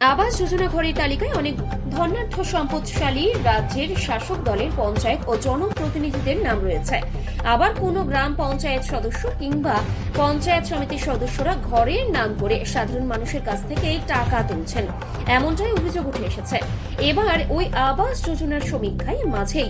আবাস যোজনা ঘরের তালিকায় অনেক ধনাঢ্য সম্পদশালী রাজ্যের শাসক দলের পঞ্চায়েত ও জনপ্রতিনিধিদের নাম রয়েছে। আবার কোনো গ্রাম পঞ্চায়েত সদস্য কিংবা পঞ্চায়েত সমিতির সদস্যরা ঘরের নাম করে সাধারণ মানুষের কাছ থেকে টাকা তুলছেন। এমনটাই অভিযোগ উঠে এসেছে। এবার ওই আবাস যোজনার সমীক্ষায় মাঝেই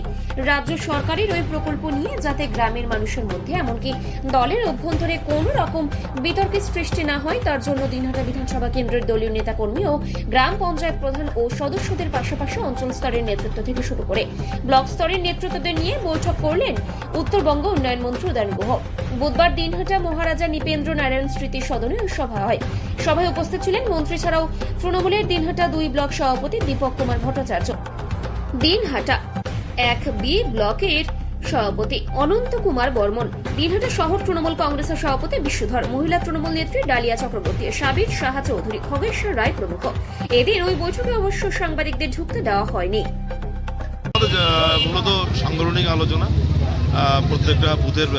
রাজ্য সরকারের ওই প্রকল্প নিয়ে যাতে গ্রামের মানুষের মধ্যে এমনকি দলের অভ্যন্তরে কোনো রকম বিতর্কের সৃষ্টি না হয়, তার জন্য দিনহাটা বিধানসভা কেন্দ্রের দলীয় নেতাকর্মী ও গ্রাম পঞ্চায়েত প্রধান ও সদস্যদের পাশাপাশি অঞ্চল স্তরের নেতৃত্ব থেকে শুরু করে ব্লক স্তরের নেতৃত্বদের নিয়ে বৈঠক করলেন উত্তরবঙ্গ উন্নয়ন মন্ত্রী উদয়ন গুহ। বুধবার দিনহাটা মহারাজা নৃপেন্দ্র নারায়ণ স্মৃতি সদনে সভা হয়। সভায় উপস্থিত ছিলেন মন্ত্রী ছাড়াও তৃণমূলের দিনহাটা দুই ব্লক সভাপতি দীপক কুমার ভট্টাচার্য। দিনহাটা, এক বি ব্লকের সভাপতি অনন্ত কুমার বর্মন। দিনহাটা শহর তৃণমূল কংগ্রেসের সভাপতি বিশ্বধর। মহিলা তৃণমূল নেত্রী ডালিয়া চক্রবর্তী সাবির সাহা চৌধুরী খগেশ্বর রায় প্রমুখ। এদিন ওই বৈঠকে অবশ্য সাংবাদিকদের ঢুকতে দেওয়া হয়নি। মূলত সাংগঠনিক আলোচনা প্রত্যেকটা বুথের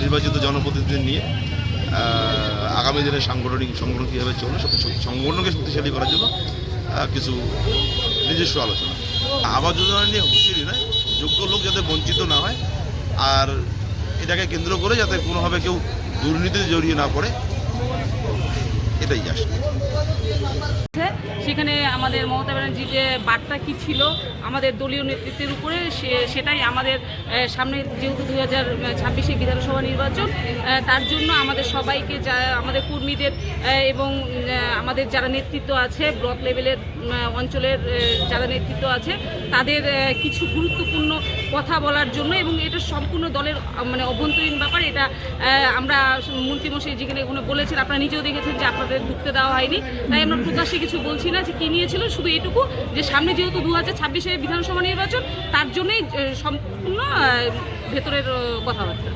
নির্বাচিত জনপ্রতিনিধি নিয়ে। আগামী দিনে সাংগঠনিক সংগঠন কীভাবে চলবে সংগঠনকে শক্তিশালী করার জন্য কিছু নিজস্ব আলোচনা। আবাস যোজনা নিয়ে হুঁশিয়ারি নয় যোগ্য লোক যাতে বঞ্চিত না হয় আর এটাকে কেন্দ্র করে যাতে কোনোভাবে কেউ দুর্নীতিতে জড়িয়ে না পড়ে, এটাই আসলে। সেখানে আমাদের মমতা ব্যানার্জির যে বার্তা কী ছিল আমাদের দলীয় নেতৃত্বের উপরে, সে সেটাই আমাদের সামনে যেহেতু দু হাজার ছাব্বিশে বিধানসভা নির্বাচন তার জন্য আমাদের সবাইকে যা, আমাদের কর্মীদের এবং আমাদের যারা নেতৃত্ব আছে, ব্লক লেভেলের অঞ্চলের যারা নেতৃত্ব আছে, তাদের কিছু গুরুত্বপূর্ণ কথা বলার জন্য এবং এটা সম্পূর্ণ দলের মানে অভ্যন্তরীণ ব্যাপার, এটা আমরা মন্ত্রীমশাই যেখানে বলেছেন, আপনারা নিজেও দেখেছেন যে আপনাদের ঢুকতে দেওয়া হয়নি। তাই আমরা প্রকাশ্যে কিছু বলছি না যে কী নিয়েছিল, শুধু এটুকু যে সামনে যেহেতু দু হাজার ছাব্বিশে বিধানসভা নির্বাচন, তার জন্যই সম্পূর্ণ ভেতরের কথাবার্তা।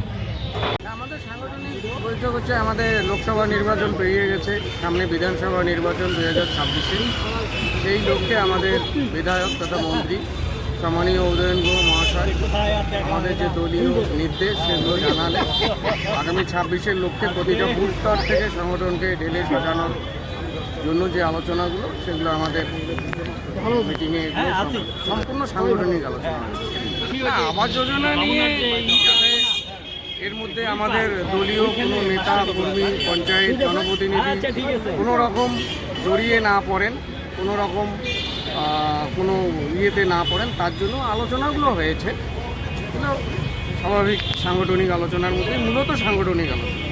আমাদের বৈঠক হচ্ছে, আমাদের লোকসভা নির্বাচন পেরিয়ে গেছে, সামনে বিধানসভা নির্বাচন দু হাজার ছাব্বিশে। সেই লক্ষ্যে আমাদের বিধায়ক তথা মন্ত্রী সম্মানীয় উদয়ন গুহ মহাশয়, আমাদের যে দলীয় নির্দেশ, সেগুলো জানালেন। আগামী ছাব্বিশের লক্ষ্যে প্রতিটা বুথ স্তর থেকে সংগঠনকে ঢেলে সাজানোর জন্য যে আলোচনাগুলো সেগুলো আমাদের মিটিংয়ে সম্পূর্ণ সাংগঠনিক আলোচনা না, আবাস যোজনা নিয়ে এর মধ্যে আমাদের দলীয় কোনো নেতা কর্মী পঞ্চায়েত জনপ্রতিনিধি কোনো রকম জড়িয়ে না পড়েন কোনো রকম কোনো ইয়েতে না পড়েন তার জন্য আলোচনাগুলো হয়েছে। স্বাভাবিক সাংগঠনিক আলোচনার মধ্যে মূলত সাংগঠনিক আলোচনা।